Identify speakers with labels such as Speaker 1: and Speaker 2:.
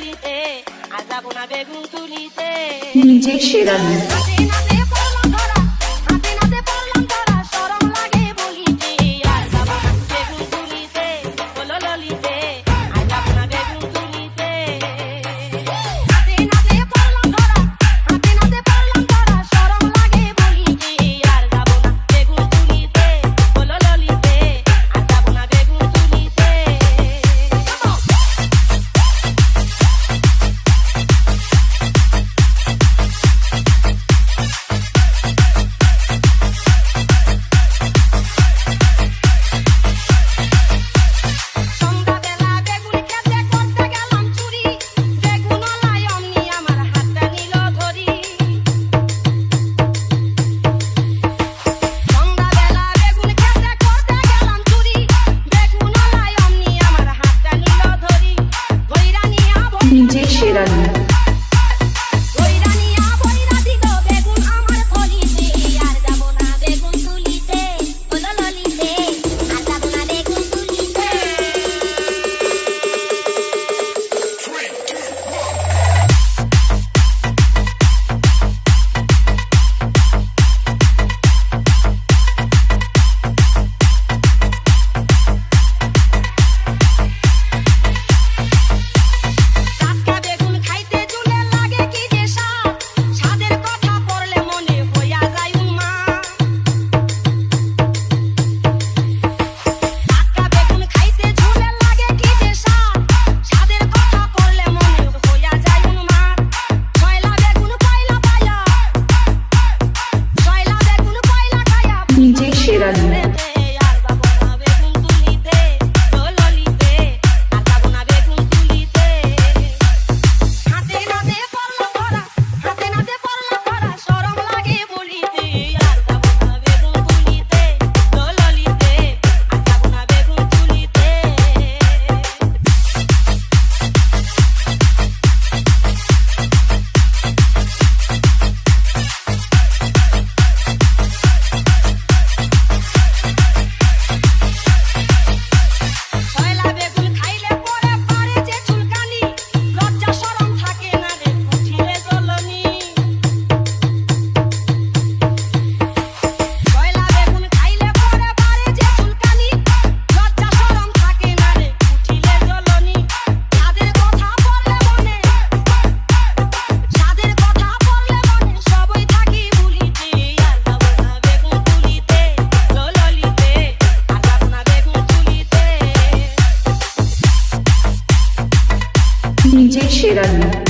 Speaker 1: তুলিতে আর না বেগুন তুলিতে। নিজে সেরা
Speaker 2: Irani. 你坚持的你。